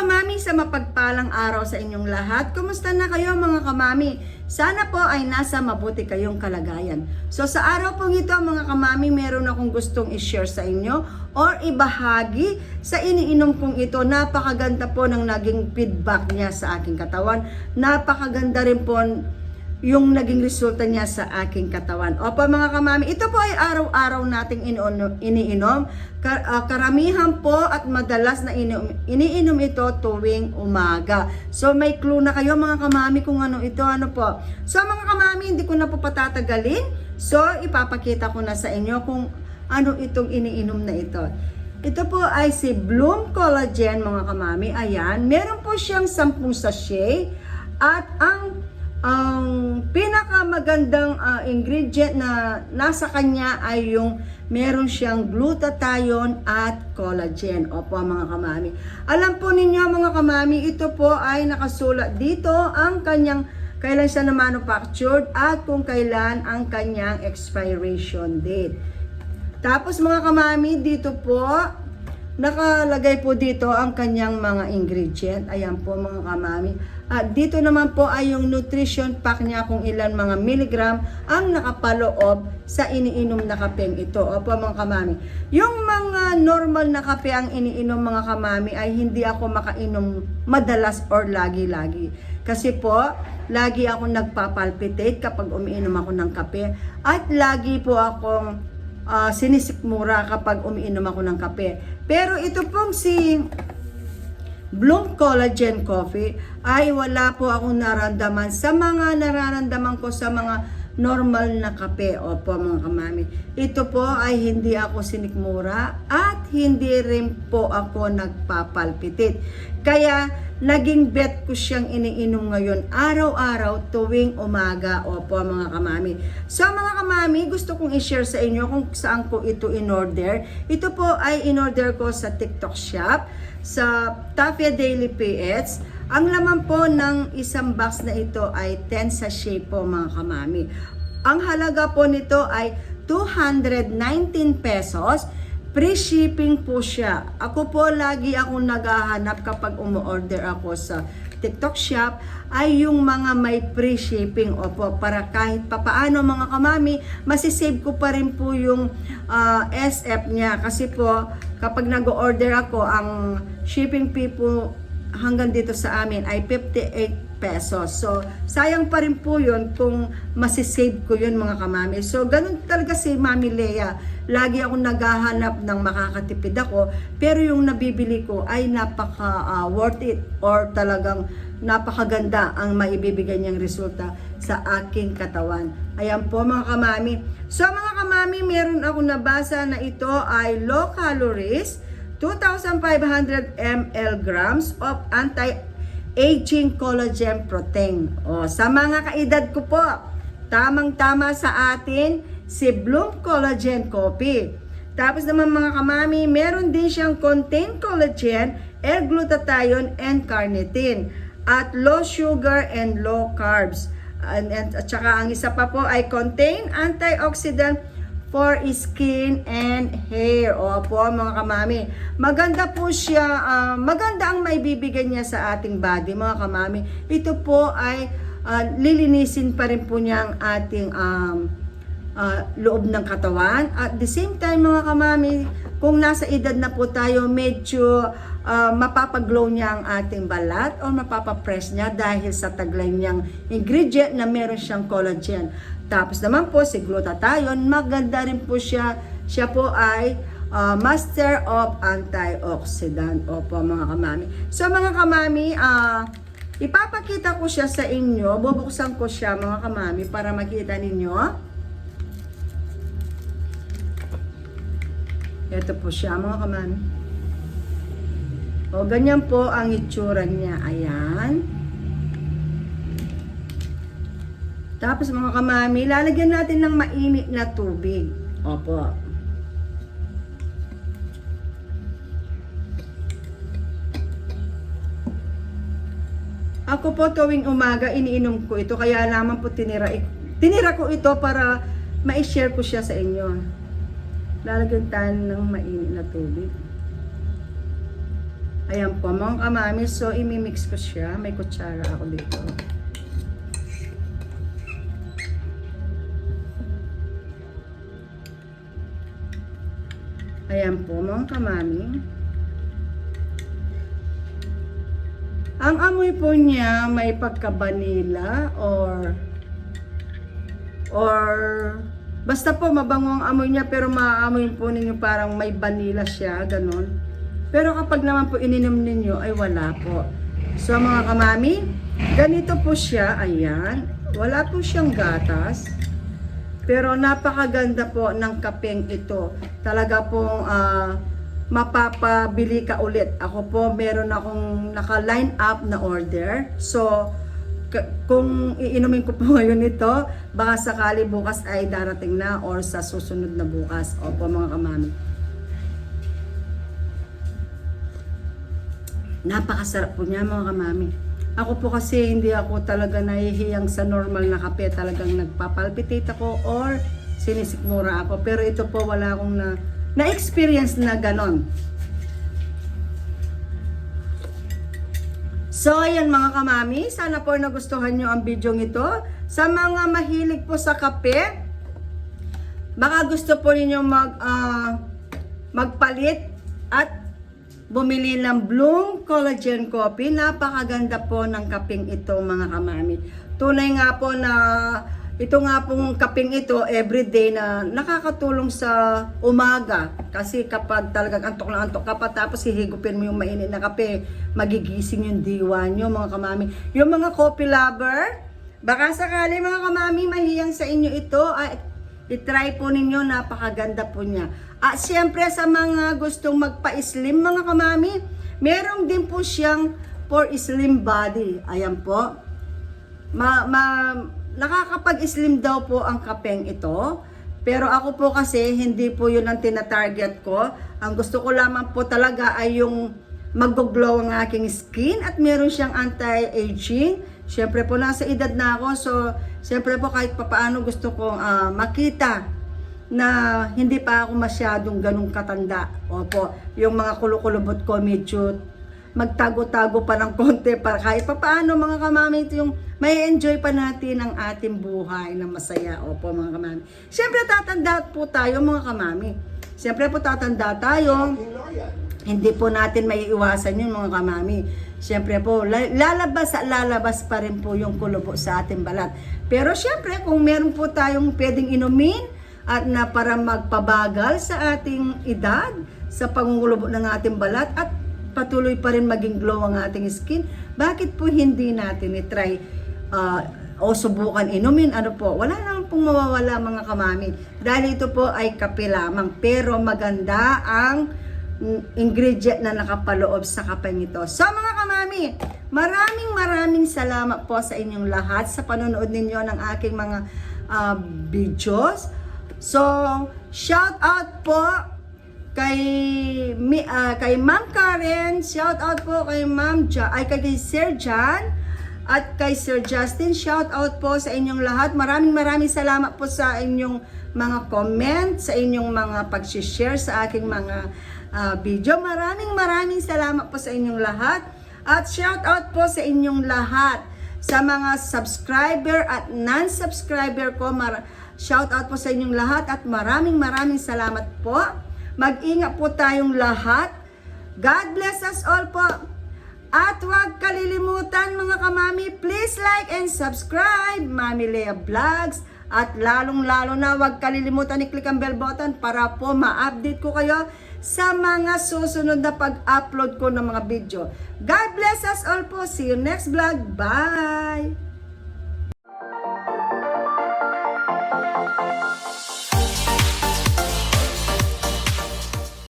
kamami, sa mapagpalang araw sa inyong lahat. Kumusta na kayo mga kamami? Sana po ay nasa mabuti kayong kalagayan. So sa araw pong ito mga kamami, meron akong gustong i-share sa inyo or ibahagi sa iniinom kong ito. Napakaganda po ng naging feedback niya sa aking katawan. Napakaganda rin po yung naging resulta niya sa aking katawan. Opo mga kamami, ito po ay araw-araw nating iniinom. iniinom. Ka- ah, karamihan po at madalas na iniinom, iniinom ito tuwing umaga. So may clue na kayo mga kamami kung ano ito, ano po. So mga kamami, hindi ko na po patatagalin. So ipapakita ko na sa inyo kung ano itong iniinom na ito. Ito po ay si Bloom Collagen mga kamami. Ayan, meron po siyang 10 sachet at ang ang pinakamagandang ah, ingredient na nasa kanya ay yung meron siyang glutathione at collagen. Opo mga kamami. Alam po ninyo mga kamami, ito po ay nakasulat dito ang kanyang kailan siya na manufactured at kung kailan ang kanyang expiration date. Tapos mga kamami, dito po, nakalagay po dito ang kanyang mga ingredient. Ayan po mga kamami. At dito naman po ay yung nutrition pack niya kung ilan mga milligram ang nakapaloob sa iniinom na kapeng ito. Opo mga kamami. Yung mga normal na kape ang iniinom mga kamami ay hindi ako makainom madalas or lagi-lagi. Kasi po, lagi ako nagpapalpitate kapag umiinom ako ng kape. At lagi po akong ah, sinisikmura kapag umiinom ako ng kape. Pero ito pong si Bloom Collagen Coffee ay wala po akong naramdaman sa mga nararamdaman ko sa mga normal na kape. Opo mga kamami. Ito po ay hindi ako sinikmura at hindi rin po ako nagpapalpitit. Kaya naging bet ko siyang iniinom ngayon araw-araw tuwing umaga. Opo mga kamami. So mga kamami, gusto kong i-share sa inyo kung saan ko ito in-order. Ito po ay in-order ko sa TikTok shop sa Tafia Daily PH. Ang laman po ng isang box na ito ay 10 sachet po mga kamami. Ang halaga po nito ay 219 pesos. Free shipping po siya. Ako po lagi akong naghahanap kapag umu-order ako sa TikTok shop ay yung mga may free shipping opo para kahit papaano mga kamami masisave ko pa rin po yung ah, SF niya kasi po kapag nag-order ako ang shipping fee po hanggang dito sa amin ay 58 pesos. So, sayang pa rin po yun kung masisave ko yun mga kamami. So, ganun talaga si Mami Lea. Lagi ako naghahanap ng makakatipid ako, pero yung nabibili ko ay napaka ah, worth it or talagang napakaganda ang maibibigay niyang resulta sa aking katawan. Ayan po mga kamami. So mga kamami, meron ako nabasa na ito ay low calories, 2,500 ml grams of anti-aging collagen protein. O, sa mga kaedad ko po, tamang-tama sa atin si Bloom Collagen Coffee. Tapos naman mga kamami, meron din siyang contain collagen, L-glutathione, and carnitine. At low sugar and low carbs. And, and, at saka ang isa pa po ay contain antioxidant for skin and hair. Opo, mga kamami. Maganda po siya, ah, maganda ang may bibigay niya sa ating body, mga kamami. Ito po ay ah, lilinisin pa rin po niya ang ating um, ah, loob ng katawan. At the same time, mga kamami, kung nasa edad na po tayo, medyo ah, mapapaglow niya ang ating balat o mapapapress niya dahil sa taglay niyang ingredient na meron siyang collagen. Tapos naman po si glutathione, maganda rin po siya. Siya po ay ah, master of antioxidant. Opo mga kamami. So mga kamami, ah, ipapakita ko siya sa inyo. Bubuksan ko siya mga kamami para makita ninyo. Ito po siya mga kamami. O, ganyan po ang itsura niya. Ayan. Tapos mga kamami, lalagyan natin ng mainit na tubig. Opo. Ako po tuwing umaga iniinom ko ito kaya naman po tinira tinira ko ito para ma-share ko siya sa inyo. Lalagyan tayo ng mainit na tubig. Ayan po mga kamami. So, imimix ko siya. May kutsara ako dito. Ayan po mga kamami. Ang amoy po niya may pagka-vanilla or or basta po mabango ang amoy niya pero maaamoy po ninyo parang may vanilla siya, ganun. Pero kapag naman po ininom ninyo ay wala po. So mga kamami, ganito po siya, ayan. Wala po siyang gatas. Pero napakaganda po ng kapeng ito. Talaga pong ah, mapapabili ka ulit. Ako po meron akong naka-line up na order. So, kung iinumin ko po ngayon ito, baka sakali bukas ay darating na or sa susunod na bukas. Opo mga kamami. Napakasarap po niya mga kamami. Ako po kasi hindi ako talaga nahihiyang sa normal na kape. Talagang nagpapalpitate ako or sinisikmura ako. Pero ito po wala akong na, na-experience na ganon. So, ayan mga kamami, sana po nagustuhan nyo ang video ito. Sa mga mahilig po sa kape, baka gusto po ninyo mag, ah, magpalit at bumili ng Bloom Collagen Coffee. Napakaganda po ng kaping ito mga kamami. Tunay nga po na ito nga pong kaping ito everyday na nakakatulong sa umaga. Kasi kapag talagang antok na antok ka pa tapos hihigupin mo yung mainit na kape, magigising yung diwa nyo mga kamami. Yung mga coffee lover, baka sakali mga kamami mahiyang sa inyo ito, ay itry po ninyo, napakaganda po niya. At siyempre sa mga gustong magpa-slim mga kamami, meron din po siyang for slim body. Ayan po. Ma, ma, nakakapag-slim daw po ang kapeng ito. Pero ako po kasi hindi po yun ang tina-target ko. Ang gusto ko lamang po talaga ay yung mag-glow ang aking skin at meron siyang anti-aging. Siyempre po nasa edad na ako so siyempre po kahit papaano gusto kong ah, makita na hindi pa ako masyadong ganong katanda. Opo, yung mga kulukulubot ko medyo magtago-tago pa ng konti para kahit pa paano mga kamami ito yung may enjoy pa natin ang ating buhay na masaya. Opo mga kamami. Siyempre tatanda po tayo mga kamami. Siyempre po tatanda tayo. Hindi po natin maiiwasan yun mga kamami. Siyempre po, la- lalabas at lalabas pa rin po yung kulubo sa ating balat. Pero siyempre, kung meron po tayong pwedeng inumin at na para magpabagal sa ating edad, sa pangungulubo ng ating balat at patuloy pa rin maging glow ang ating skin, bakit po hindi natin itry ah, o subukan inumin? Ano po? Wala naman pong mawawala mga kamami. Dahil ito po ay kape lamang. Pero maganda ang ingredient na nakapaloob sa kape nito. So mga kamami, maraming maraming salamat po sa inyong lahat sa panonood ninyo ng aking mga ah, videos. So, shout out po kay mi, ah, kay Ma'am Karen, shout out po kay Ma'am ja, ay kay Sir John at kay Sir Justin, shout out po sa inyong lahat. Maraming maraming salamat po sa inyong mga comment, sa inyong mga pag-share sa aking mga ah, video. Maraming maraming salamat po sa inyong lahat. At shout out po sa inyong lahat sa mga subscriber at non-subscriber ko. Mar- shout out po sa inyong lahat at maraming maraming salamat po. Mag-ingat po tayong lahat. God bless us all po. At huwag kalilimutan mga kamami, please like and subscribe Mami Lea Vlogs. At lalong-lalo na huwag kalilimutan i-click ang bell button para po ma-update ko kayo sa mga susunod na pag-upload ko ng mga video. God bless us all po. See you next vlog. Bye!